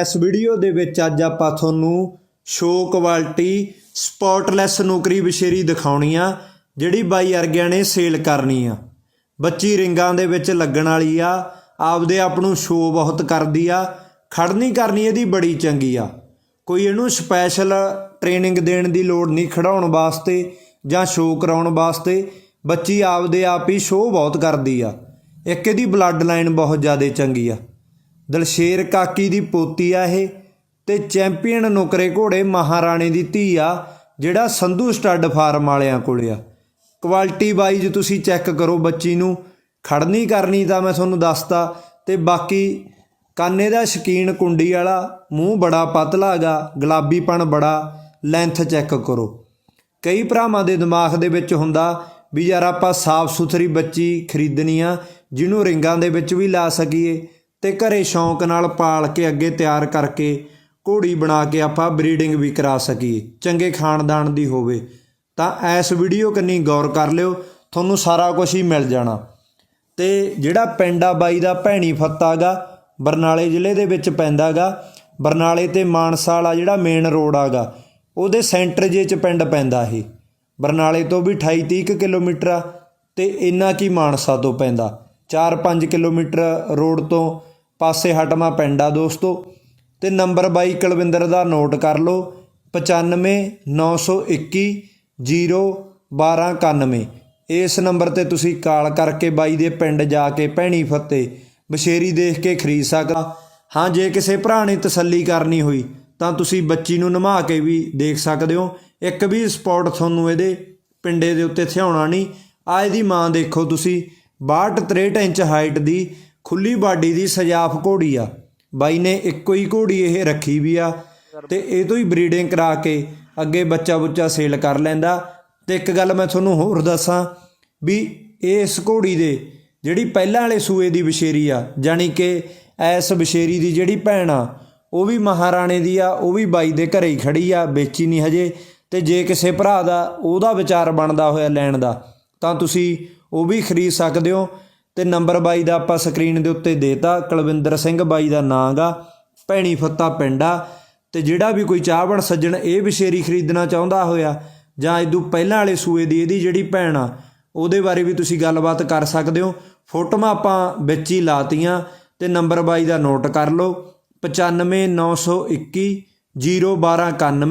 ਇਸ ਵੀਡੀਓ ਦੇ ਵਿੱਚ ਅੱਜ ਆਪਾਂ ਤੁਹਾਨੂੰ ਸ਼ੋ ਕੁਆਲਿਟੀ ਸਪੌਟਲੈਸ ਨੌਕਰੀ ਵਿਸ਼ੇਰੀ ਦਿਖਾਉਣੀ ਆ, ਜਿਹੜੀ ਬਾਈ ਅਰਗਿਆਂ ਨੇ ਸੇਲ ਕਰਨੀ ਆ। ਬੱਚੀ ਰਿੰਗਾਂ ਦੇ ਵਿੱਚ ਲੱਗਣ ਵਾਲੀ ਆ, ਆਪਦੇ ਆਪ ਨੂੰ ਸ਼ੋ ਬਹੁਤ ਕਰਦੀ ਆ। ਖੜਨੀ ਕਰਨੀ ਇਹਦੀ ਬੜੀ ਚੰਗੀ ਆ। ਕੋਈ ਇਹਨੂੰ ਸਪੈਸ਼ਲ ਟ੍ਰੇਨਿੰਗ ਦੇਣ ਦੀ ਲੋੜ ਨਹੀਂ ਖੜਾਉਣ ਵਾਸਤੇ ਜਾਂ ਸ਼ੋ ਕਰਾਉਣ ਵਾਸਤੇ, ਬੱਚੀ ਆਪਦੇ ਆਪ ਹੀ ਸ਼ੋ ਬਹੁਤ ਕਰਦੀ ਆ। ਇੱਕ ਇਹਦੀ ਬਲੱਡ ਲਾਈਨ ਬਹੁਤ ਜ਼ਿਆਦਾ ਚੰਗੀ ਆ। ਦਲਸ਼ੇਰ ਕਾਕੀ ਦੀ ਪੋਤੀ ਆ ਇਹ ਤੇ ਚੈਂਪੀਅਨ ਨੁਕਰੇ ਘੋੜੇ ਮਹਾਰਾਣੀ ਦੀ ਧੀ ਆ, ਜਿਹੜਾ ਸੰਧੂ ਸਟੱਡ ਫਾਰਮ ਵਾਲਿਆਂ ਕੋਲ ਆ। ਕੁਆਲਿਟੀ ਵਾਈਜ਼ ਤੁਸੀਂ ਚੈੱਕ ਕਰੋ ਬੱਚੀ ਨੂੰ। ਖੜਨੀ ਕਰਨੀ ਤਾਂ ਮੈਂ ਤੁਹਾਨੂੰ ਦੱਸਤਾ ਤੇ ਬਾਕੀ ਕਾਨੇ ਦਾ ਸ਼ਕੀਨ ਕੁੰਡੀ ਵਾਲਾ ਮੂੰਹ ਬੜਾ ਪਤਲਾ ਹੈਗਾ, ਗੁਲਾਬੀਪਣ ਬੜਾ ਲੈਂਥ ਚੈੱਕ ਕਰੋ। ਕਈ ਭਰਾਵਾਂ ਦੇ ਦਿਮਾਗ ਦੇ ਵਿੱਚ ਹੁੰਦਾ ਵੀ ਯਾਰ ਆਪਾਂ ਸਾਫ਼ ਸੁਥਰੀ ਬੱਚੀ ਖਰੀਦਣੀ ਆ, ਜਿਹਨੂੰ ਰਿੰਗਾਂ ਦੇ ਵਿੱਚ ਵੀ ਲਾ ਸਕੀਏ। ਤੇ ਘਰੇ ਸ਼ੌਂਕ ਨਾਲ ਪਾਲ ਕੇ ਅੱਗੇ ਤਿਆਰ ਕਰਕੇ ਘੋੜੀ ਬਣਾ ਕੇ ਆਪਾਂ ਬਰੀਡਿੰਗ ਵੀ ਕਰਾ ਸਕੀਏ, ਚੰਗੇ ਖਾਨਦਾਨ ਦੀ ਹੋਵੇ। ਤਾਂ ਇਸ ਵੀਡੀਓ ਕੰਨੀ ਗੌਰ ਕਰ ਲਿਓ, ਤੁਹਾਨੂੰ ਸਾਰਾ ਕੁਝ ਹੀ ਮਿਲ ਜਾਣਾ। ਤੇ ਜਿਹੜਾ ਪਿੰਡ ਆ ਬਾਈ ਦਾ ਭੈਣੀ ਫੱਤਾਗਾ ਬਰਨਾਲੇ ਜ਼ਿਲ੍ਹੇ ਦੇ ਵਿੱਚ ਪੈਂਦਾਗਾ ਬਰਨਾਲੇ ਤੇ ਮਾਨਸਾ ਵਾਲਾ ਜਿਹੜਾ ਮੇਨ ਰੋਡ ਆਗਾ ਉਹਦੇ ਸੈਂਟਰ ਜੇ ਚ ਪਿੰਡ ਪੈਂਦਾ ਇਹ। ਬਰਨਾਲੇ ਤੋਂ ਵੀ 28 30 ਕਿਲੋਮੀਟਰ ਆ, ਤੇ ਇੰਨਾ ਕੀ ਮਾਨਸਾ ਤੋਂ ਪੈਂਦਾ। 4-5 ਕਿਲੋਮੀਟਰ ਰੋਡ ਤੋਂ ਪਾਸੇ ਹਟਮਾ ਪਿੰਡ ਆ ਦੋਸਤੋ। ਤੇ ਨੰਬਰ ਬਾਈ ਕੁਲਵਿੰਦਰ ਦਾ ਨੋਟ ਕਰ ਲਓ। 9591 01291 ਇਸ ਨੰਬਰ ਤੇ ਤੁਸੀਂ ਕਾਲ ਕਰਕੇ ਬਾਈ ਦੇ ਪਿੰਡ ਜਾ ਕੇ ਭੈਣੀ ਫੱਤੇ ਬਸ਼ੇਰੀ ਦੇਖ ਕੇ ਖਰੀਦ ਸਕਦਾ। ਹਾਂ, ਜੇ ਕਿਸੇ ਭਰਾ ਨੇ ਤਸੱਲੀ ਕਰਨੀ ਹੋਈ, ਤਾਂ ਤੁਸੀਂ ਬੱਚੀ ਨੂੰ ਨਮਾ ਕੇ ਵੀ ਦੇਖ ਸਕਦੇ ਹੋ। ਇੱਕ ਵੀ ਸਪੌਟ ਤੁਹਾਨੂੰ ਇਹਦੇ ਪਿੰਡੇ ਦੇ ਉੱਤੇ ਥਿਆਉਣਾ ਨਹੀਂ। ਆ ਇਹਦੀ ਮਾਂ ਦੇਖੋ ਤੁਸੀਂ। 62 63 ਇੰਚ ਹਾਈਟ ਦੀ ਖੁੱਲੀ ਬਾਡੀ ਦੀ ਸਜਾਫ ਘੋੜੀ ਆ। ਬਾਈ ਨੇ ਇੱਕੋ ਹੀ ਘੋੜੀ ਇਹ ਰੱਖੀ ਵੀ ਆ ਤੇ ਇਹ ਤੋਂ ਹੀ ਬਰੀਡਿੰਗ ਕਰਾ ਕੇ ਅੱਗੇ ਬੱਚਾ ਬੁੱਚਾ ਸੇਲ ਕਰ ਲੈਂਦਾ। ਤੇ ਇੱਕ ਗੱਲ ਮੈਂ ਤੁਹਾਨੂੰ ਹੋਰ ਦੱਸਾਂ ਵੀ ਇਸ ਘੋੜੀ ਦੇ ਜਿਹੜੀ ਪਹਿਲਾਂ ਵਾਲੇ ਸੂਏ ਦੀ ਵਿਸ਼ੇਰੀ ਆ, ਜਾਣੀ ਕਿ ਐਸ ਵਿਸ਼ੇਰੀ ਦੀ ਜਿਹੜੀ ਭੈਣ ਆ, ਉਹ ਵੀ ਮਹਾਰਾਣੇ ਦੀ ਆ, ਉਹ ਵੀ ਬਾਈ ਦੇ ਘਰੇ ਹੀ ਖੜੀ ਆ, ਵੇਚੀ ਨਹੀਂ ਹਜੇ। ਤੇ ਜੇ ਕਿਸੇ ਭਰਾ ਦਾ ਉਹਦਾ ਵਿਚਾਰ ਬਣਦਾ ਹੋਇਆ ਲੈਣ ਦਾ, ਤਾਂ ਤੁਸੀਂ ਉਹ ਵੀ ਖਰੀਦ ਸਕਦੇ ਹੋ। ਤੇ ਨੰਬਰ ਬਾਈ ਦਾ ਆਪਾਂ ਸਕਰੀਨ ਦੇ ਉੱਤੇ ਦੇਤਾ, ਕੁਲਵਿੰਦਰ ਸਿੰਘ ਬਾਈ ਦਾ ਨਾਂ ਗਾ, ਭੈਣੀ ਫੱਤਾ ਪਿੰਡ। ਆ ਤੇ ਜਿਹੜਾ ਵੀ ਕੋਈ ਚਾਹਵਣ ਸੱਜਣ ਇਹ ਵਿਸ਼ੇਰੀ ਖਰੀਦਣਾ ਚਾਹੁੰਦਾ ਹੋਇਆ, ਜਾਂ ਇਦੋਂ ਪਹਿਲਾਂ ਵਾਲੇ ਸੂਏ ਦੀ ਇਹਦੀ ਜਿਹੜੀ ਭੈਣ ਆ, ਉਹਦੇ ਬਾਰੇ ਵੀ ਤੁਸੀਂ ਗੱਲਬਾਤ ਕਰ ਸਕਦੇ ਹੋ। ਫੋਟੋਆਂ ਆਪਾਂ ਵਿੱਚ ਹੀ ਲਾਤੀਆਂ, ਤੇ ਨੰਬਰ ਬਾਈ ਦਾ ਨੋਟ ਕਰ ਲਓ 95921 01291